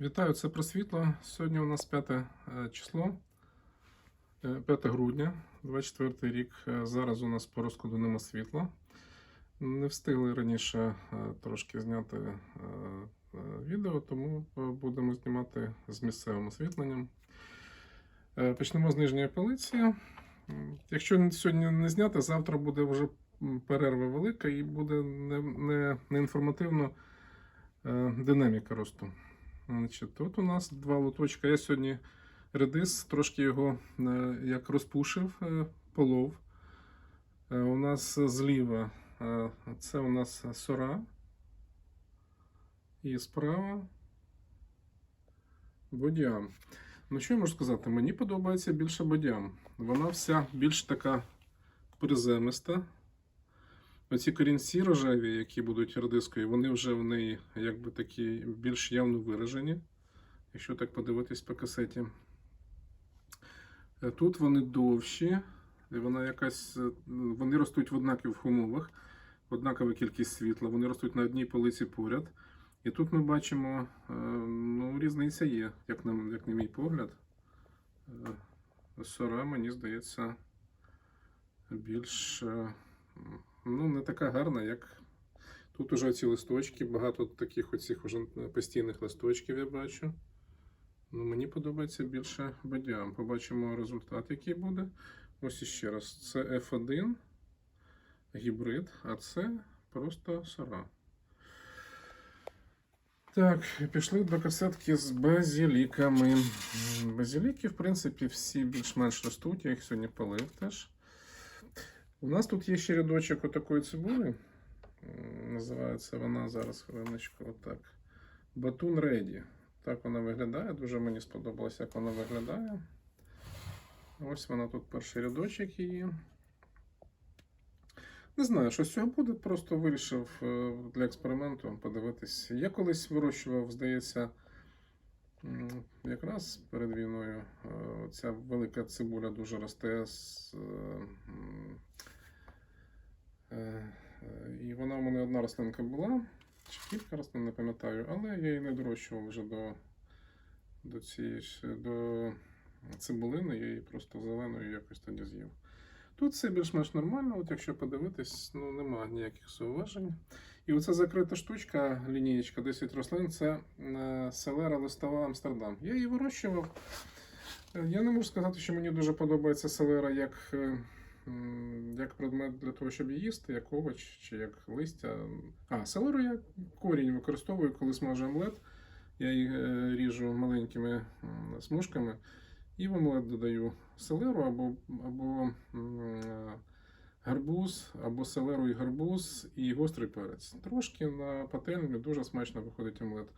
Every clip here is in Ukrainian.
Вітаю, це про світло. Сьогодні у нас 5 е, число, е, 5 грудня, 24 рік. Е, Зараз у нас по розкладу нема світла. Не встигли раніше е, трошки зняти е, е, відео, тому е, будемо знімати з місцевим освітленням. Е, Почнемо з нижньої полиці. Якщо сьогодні не зняти, завтра буде вже перерва велика і буде не, не, не інформативно е, динаміка росту. Значить, тут у нас два лоточка. Я сьогодні редис, трошки його е, як розпушив, е, полов. Е, У нас зліва це у нас сора. І справа бодіам. Ну, що я можу сказати? Мені подобається більше бодіам. Вона вся більш така приземиста. Оці корінці рожеві, які будуть редискою, вони вже в неї якби такі більш явно виражені, якщо так подивитись по касеті. Е, Тут вони довші, вона якась, е, вони ростуть в однакових умовах, однакова кількість світла, вони ростуть на одній полиці поряд. І тут ми бачимо, е, ну, різниця є, як на, як на мій погляд. Сора, мені здається, більш. Ну, не така гарна, як тут уже ці листочки, багато таких оцих уже постійних листочків я бачу. Ну, мені подобається більше бадіам. Побачимо результат, який буде. Ось іще раз. Це F1 гібрид, а це просто сора. Так, пішли до касетки з базіліками. Базіліки, в принципі, всі більш-менш ростуть, я їх сьогодні полив теж. У нас тут є ще рядочок отакої цибулі. Називається вона зараз хвилиночку отак. Батун Реді. Так вона виглядає. Дуже мені сподобалось, як вона виглядає. Ось вона тут перший рядочок її. Не знаю, що з цього буде, просто вирішив е, для експерименту подивитись. Я колись вирощував, здається, якраз перед війною е, ця велика цибуля дуже росте з. е, м, Е, е, І вона у мене одна рослинка була, чи кілька рослин, не пам'ятаю, але я її не дорощував вже до, до цієї до цибулини, я її просто зеленою якось тоді з'їв. Тут все більш-менш нормально, от якщо подивитись, ну нема ніяких зауважень. І оця закрита штучка, лінієчка 10 рослин, це е, селера листова Амстердам. Я її вирощував. Е, Я не можу сказати, що мені дуже подобається селера як, е, як предмет для того, щоб її їсти, як овоч чи як листя. А, селеру я корінь використовую, коли смажу омлет. Я її е, ріжу маленькими смужками і в омлет додаю селеру або, або гарбуз, або селеру і гарбуз, і гострий перець. Трошки на пательню дуже смачно виходить омлет.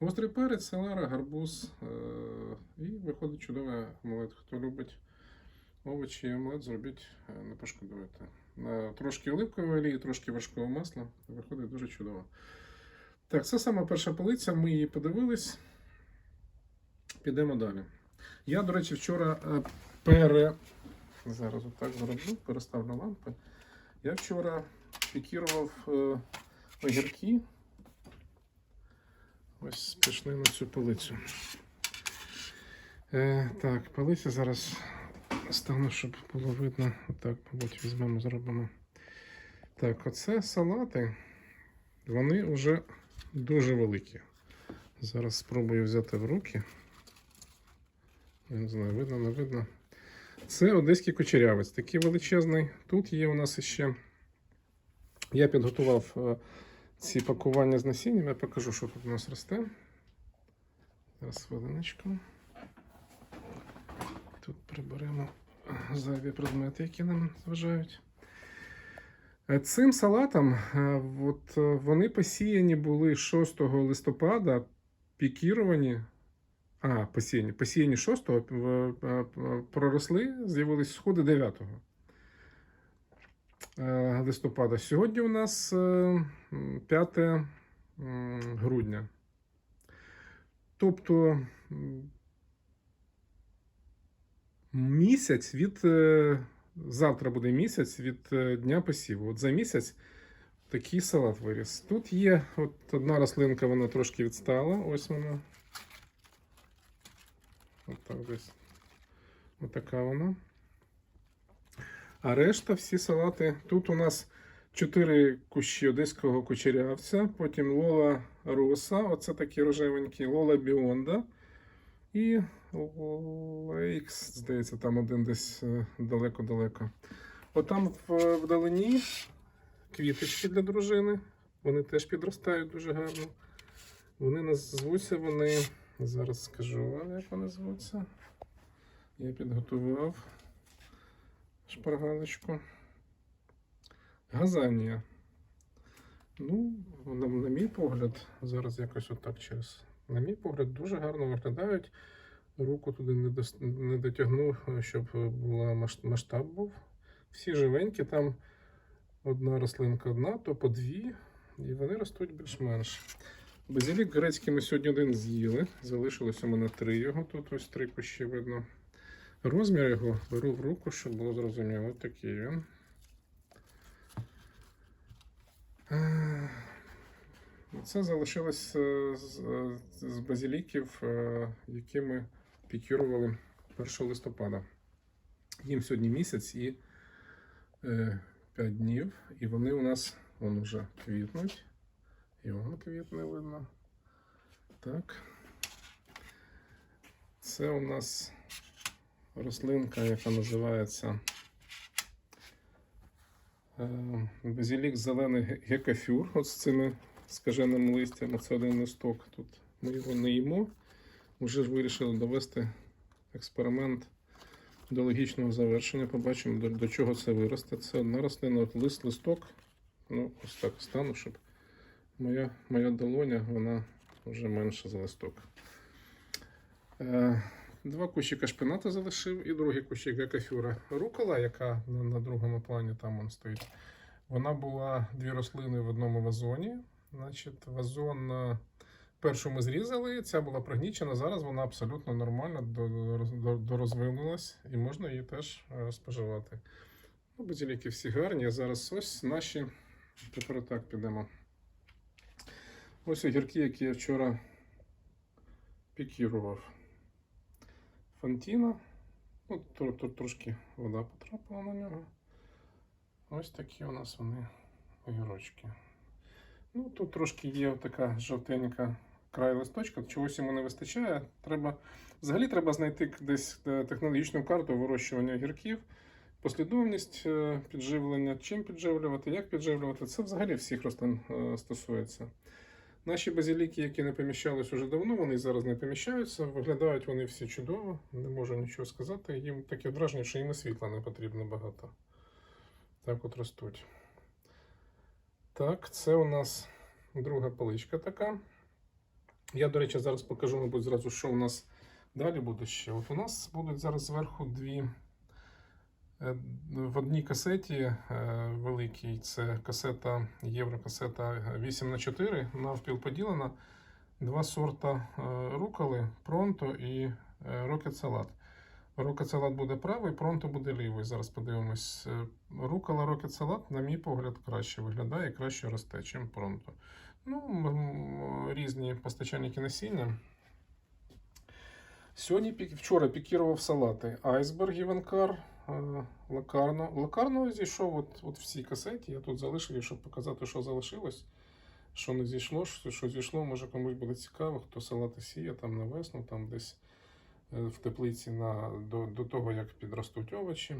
Гострий перець, селера, гарбуз е, і виходить чудовий омлет. Хто любить овочі і омлет, зробіть, не пошкодуєте. Трошки оливкової олії, трошки важкого масла. Виходить дуже чудово. Так, це сама перша полиця, ми її подивились. Підемо далі. Я, до речі, вчора е, пере. Зараз отак зроблю, переставлю лампи. Я вчора пікірував е, огірки. Ось пішли на цю полицю. Е, так, полиця зараз стану, щоб було видно. Отак, мабуть, візьмемо, зробимо. Так, оце салати. Вони вже дуже великі. Зараз спробую взяти в руки. Я не знаю, видно, не видно. Це одеський кучерявець, такий величезний. Тут є у нас ще. Я підготував е, ці пакування з насінням. Я покажу, що тут у нас росте. Зараз хвилиночку. Тут приберемо зайві предмети, які нам заважають. Е, Цим салатом е, от, е, вони посіяні були 6 листопада, пікіровані. А, посіяні. Посіяні 6-го, в- е, е, проросли, з'явились сходи 9-го е, листопада. Сьогодні у нас е, 5 грудня. Тобто місяць від. е, Завтра буде місяць від е, дня посіву. От за місяць такий салат виріс. Тут є от одна рослинка, вона трошки відстала. Ось вона. Отак десь. Отака вона. А решта всі салати. Тут у нас чотири кущі одеського кучерявця, потім Лола Роса, оце такі рожевенькі, Лола Біонда. І Лейкс, здається, там один десь е, далеко-далеко. Отам вдалині квіточки для дружини. Вони теж підростають дуже гарно. Вони назвуться вони. Зараз скажу вам, як вони звуться. Я підготував шпаргалочку. Газанія. Ну, на мій погляд, зараз якось отак через. На мій погляд, дуже гарно виглядають. Руку туди не, не дотягнув, щоб була масштаб був. Всі живенькі, там одна рослинка одна, то по дві, і вони ростуть більш-менш. Базилік грецький ми сьогодні один з'їли. Залишилось у мене три його. Тут ось три кущі видно. Розмір його беру в руку, щоб було зрозуміло. Ось такий він. Це залишилось е, з, е, з базиліків, е, які ми пікірували 1 листопада. Їм сьогодні місяць і 5 днів, і вони у нас вон вже квітнуть. І воно квітне видно. Так. Це у нас рослинка, яка називається базилік зелений гекафюр. От з цими скаженими листями. Це один листок. Тут ми його не їмо. Вже ж вирішили довести експеримент до логічного завершення. Побачимо, до, до чого це виросте. Це одна рослина, от лист, листок. Ну, ось так стану, щоб моя, моя долоня, вона вже менша за листок. Е, два кущика шпината залишив і другий кущик гекафюра. Рукола, яка на, на другому плані там вон стоїть. Вона була дві рослини в одному вазоні. Значить, вазон е, першу ми зрізали, ця була пригнічена. Зараз вона абсолютно до- дорозвинулась і можна її теж е, споживати. Ну, базиліки всі гарні. а Зараз ось наші. Тепер так підемо. Ось огірки, які я вчора пікірував. Фантіна. Ну, тр- трошки вода потрапила на нього. Ось такі у нас вони огірочки. Ну, тут трошки є така жовтенька край листочка, чогось йому не вистачає. Треба, взагалі треба знайти десь е, технологічну карту вирощування огірків, послідовність е, підживлення, чим підживлювати, як підживлювати. Це взагалі всіх рослин е, стосується. Наші базиліки, які не поміщались уже давно, вони зараз не поміщаються. Виглядають вони всі чудово, не можу нічого сказати. Їм таке враження, що їм і світла не потрібно багато. Так от ростуть. Так, це у нас друга поличка така. Я, до речі, зараз покажу, мабуть, зразу, що у нас далі буде ще. От у нас будуть зараз зверху дві. Е, В одній касеті е, великій, це касета, єврокасета 8 на 4 навпіл поділена. Два сорта е, руколи, пронто і рокет салат. Рокет салат буде правий, пронто буде лівий. Зараз подивимось. Е, Рукола рокет салат, на мій погляд, краще виглядає і краще росте, ніж пронто. Ну, різні постачальники насіння. Сьогодні вчора пікірував салати. Айсберг Іванкар, е, Лакарно. Лакарно зійшов от, от в цій касеті. Я тут залишив, щоб показати, що залишилось, що не зійшло, що, що зійшло, може комусь буде цікаво, хто салати сіє там на весну, там десь в теплиці на, до, до того, як підростуть овочі.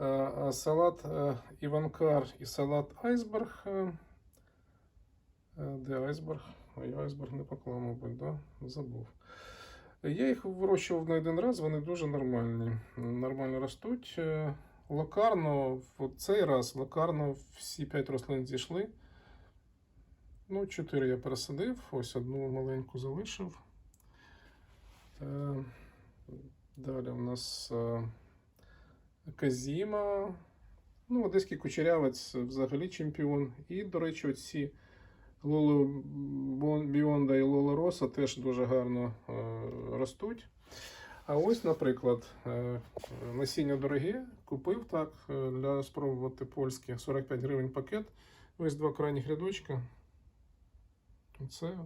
Е, салат е, Іванкар і салат Айсберг. е, е, Де айсберг? Ой, айсберг не поклав, мабуть, да? забув. Я їх вирощував не один раз, вони дуже нормальні. Нормально ростуть. Е, Локарно, в цей раз локарно всі 5 рослин зійшли. Ну, 4 я пересадив, ось одну маленьку залишив. Е, Далі у нас е, Казіма. Ну, одеський кучерявець взагалі чемпіон. І, до речі, оці Лоло Біонда і Лоло Роса теж дуже гарно е, ростуть. А ось, наприклад, насіння дороге, купив так для спробувати польське 45 гривень пакет. Ось два крайніх рядочка. Це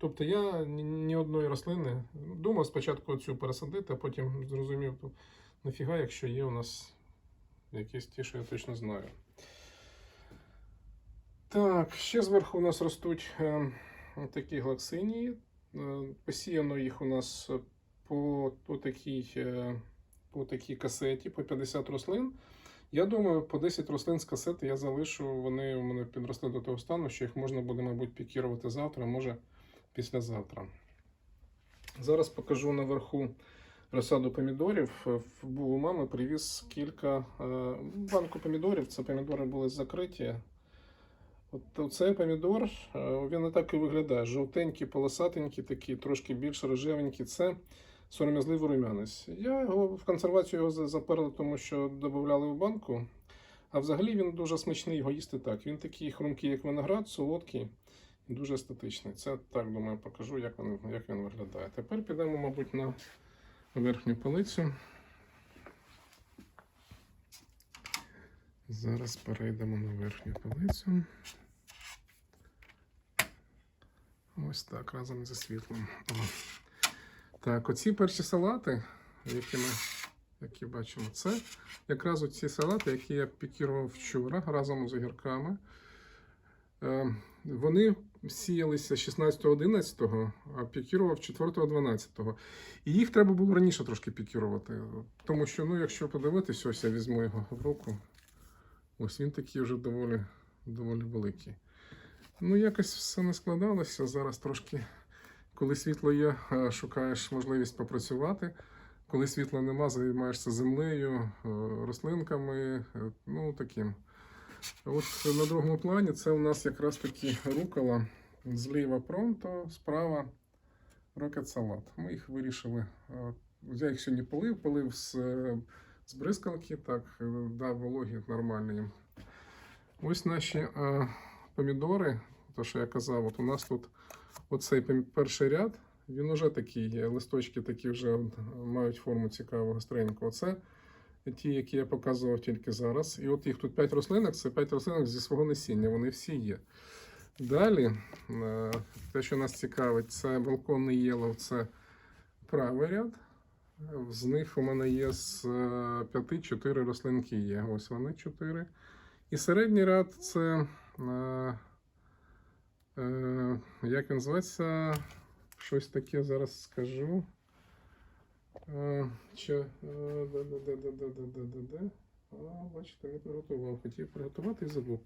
Тобто я ні, одної рослини думав спочатку цю пересадити, а потім зрозумів, ну, нафіга, якщо є у нас якісь ті, що я точно знаю. Так, ще зверху у нас ростуть е, такі глаксинії. Е, посіяно їх у нас по, по, такій, е, по такій касеті, по 50 рослин. Я думаю, по 10 рослин з касети я залишу. Вони у мене підросли до того стану, що їх можна буде, мабуть, пікірувати завтра, може післязавтра. Зараз покажу наверху розсаду помідорів. Е, Був у мами, привіз кілька е, банку помідорів. Це помідори були закриті. От цей помідор, е, він не так і виглядає. Жовтенький, полосатенький, такий, трошки більш рожевенький. Це сором'язливий рум'янець. Я його в консервацію його заперли, тому що додавали в банку. А взагалі він дуже смачний його їсти так. Він такий хрумкий, як виноград, солодкий дуже естетичний. Це так думаю, покажу, як він, як він виглядає. Тепер підемо, мабуть, на верхню полицю. Зараз перейдемо на верхню полицю. Ось так, разом зі світлом. О. Так, оці перші салати, які ми які бачимо, це якраз оці салати, які я пікірував вчора разом з огірками. Е, вони сіялися 16-11, а пікірував 4-12. І їх треба було раніше трошки пікірувати. Тому що, ну, якщо подивитись, ось я візьму його в руку. Ось він такий вже доволі, доволі великий. Ну, якось все не складалося. Зараз трошки, коли світло є, е, шукаєш можливість попрацювати. Коли світла нема, займаєшся землею, е, рослинками, е, ну таким. От на другому плані це у нас якраз таки рукола. Зліва пронто, справа рокет салат. Ми їх вирішили. е, Я їх сьогодні полив, полив з, е, з бризкалки, так, е, дав вологі нормальні. Ось наші помідори, то що я казав, от у нас тут оцей перший ряд, він уже такий, листочки такі вже мають форму цікаву, гостреньку. Оце ті, які я показував тільки зараз. І от їх тут 5 рослинок, це 5 рослинок зі свого насіння, вони всі є. Далі, е, те, що нас цікавить, це балконний єлов, це правий ряд. З них у мене є з 5-4 рослинки є. Ось вони 4. І середній ряд це. е, е, Як він називається? Щось таке зараз скажу. Що? Бачите, не приготував. Хотів приготувати і забув.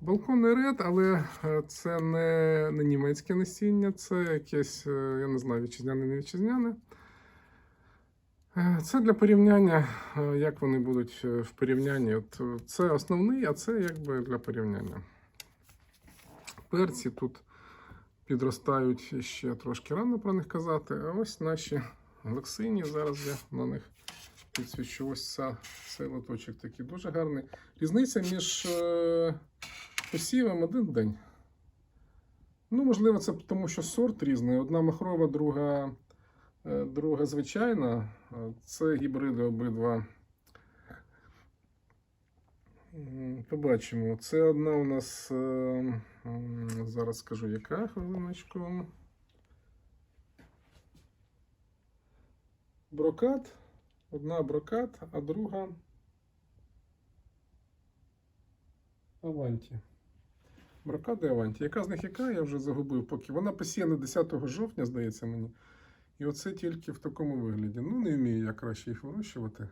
Балконний ред, але е, це не не німецьке насіння, це якесь, е, я не знаю, вітчизняне, не вітчизняне. Е, це для порівняння, як вони будуть в порівнянні. От Це основний, а це якби для порівняння. Перці тут підростають ще трошки рано про них казати, а ось наші глексині. Зараз я на них підсвічу. Ось ця, цей лоточок такий дуже гарний. Різниця між е, посівом один день. Ну, можливо, це тому, що сорт різний. Одна махрова, друга, е, друга звичайна. Е, Це гібриди обидва. Побачимо. Це одна у нас. Зараз скажу, яка хвилиночку. Брокат. Одна брокат, а друга Аванті. Брокат і Аванті. Яка з них яка, я вже загубив, поки вона посіяна 10 жовтня, здається мені. І оце тільки в такому вигляді. Ну, не вмію я краще їх вирощувати.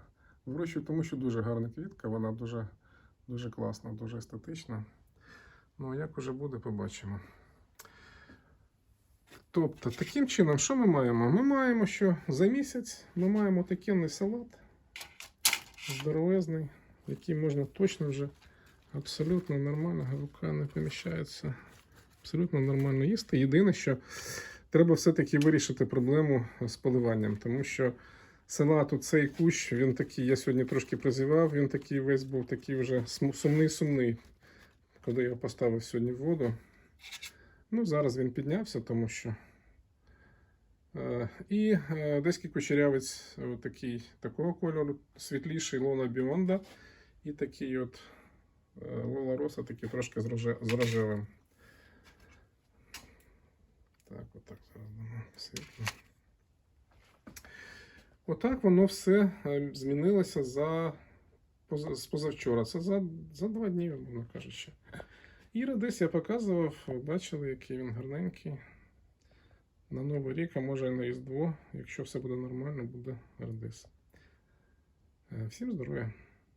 Вирощую, тому що дуже гарна квітка, вона дуже, дуже класна, дуже естетична. Ну, а як уже буде, побачимо. Тобто, таким чином, що ми маємо? Ми маємо, що за місяць ми маємо такий салат здоровезний, який можна точно вже абсолютно нормально, рука не поміщається. Абсолютно нормально їсти. Єдине, що треба все-таки вирішити проблему з поливанням, тому що салату цей кущ, він такий, я сьогодні трошки прозівав, він такий весь був такий вже сумний-сумний, коли я поставив сьогодні в воду. Ну, зараз він піднявся, тому що. Е, І е, деський кучерявець е, такий, такого кольору, світліший Лола Біонда. І такий от е, Лола Роса, такий трошки з рожевим. Так, отак зараз дамо світло. Отак воно все е, змінилося за позавчора. Це за, за два дні, мовно кажучи. І десь я показував, бачили, який він гарненький. На Новий рік, а може і на Різдво, якщо все буде нормально, буде редис. Е, Всім здоров'я!